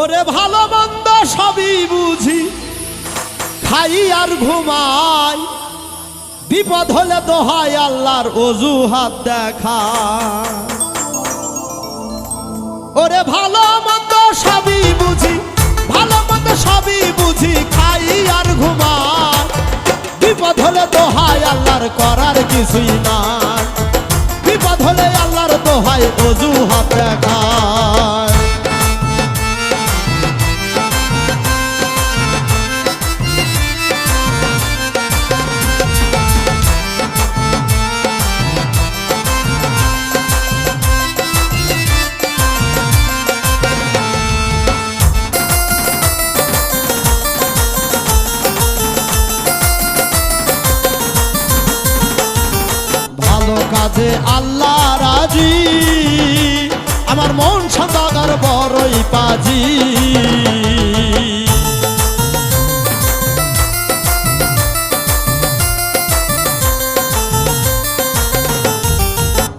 ওরে ভালো মন্দ সবই বুঝি। খাই আর ঘুমাই। বিপদ হলে হয় আল্লাহর অজুহাত দেখা। ওরে ভালো মন্দ সবই বুঝি, ভালো মন্দ সবই বুঝি, খাই আর ঘুমাই। বিপদ হলে হয় আল্লাহর করার কিছুই না বিপদ হলে আল্লাহর হয় অজুহাত দেখায় ভালো কাজে আল্লাহ রাজি। আমার মন সদাগার বড়ই পাজি।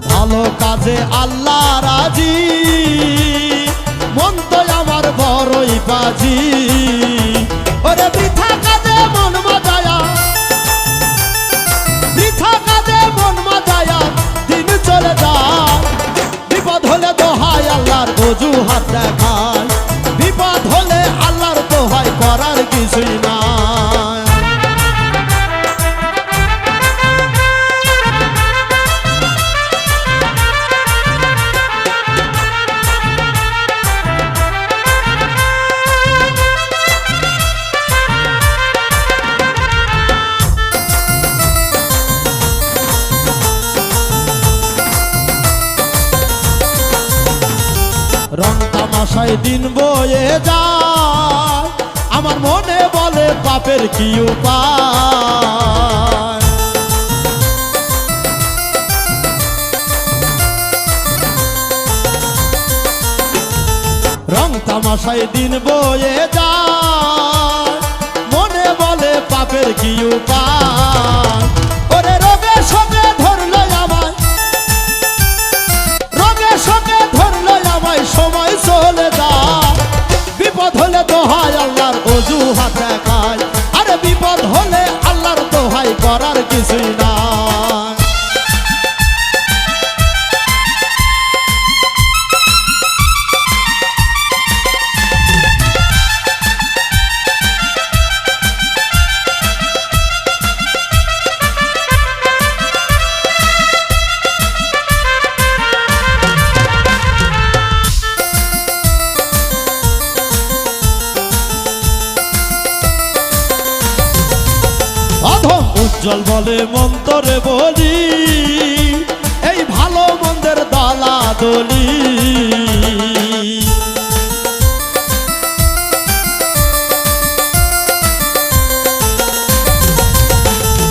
ভালো কাজে আল্লাহ রাজি। মন তো আমার বড়ই পাজি। অজুহাত দেখায়। বিপদ হলে আল্লাহর হয় করার কিছুই নাই। রং তামাশায় দিন বয়ে যায়। আমার মনে বলে পাপের কি উপায়? রং তামাশায় দিন বয়ে যায়। মনে বলে পাপের কি উপায়? উজ্জ্বল বলে মন্তরে বলি, এই ভালো মন্দের দলা দলি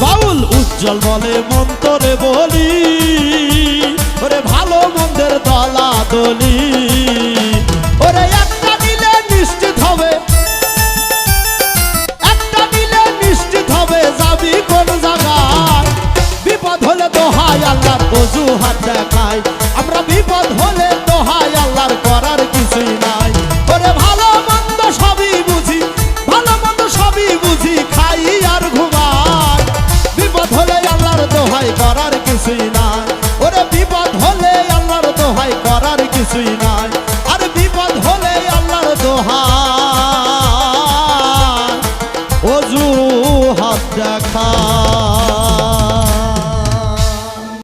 বাউল উজ্জ্বল বলে মন্তরে বলি, ওরে ভালো মন্দের দলা দলি ওরে একটা তো আল্লাহর অজুহাত দেখায় আমরা বিপদ হলে তো হাই আল্লাহর করার কিছুই নাই। ওরে ভালো মন্দ সবই বুঝি, ভালো মন্দ সবই বুঝি, খাই আর ঘুমাই। বিপদ হলে আল্লাহর দোহাই করার কিছুই নাই। ওরে বিপদ দোহাই করার কিছুই আর বিপদ দোহাই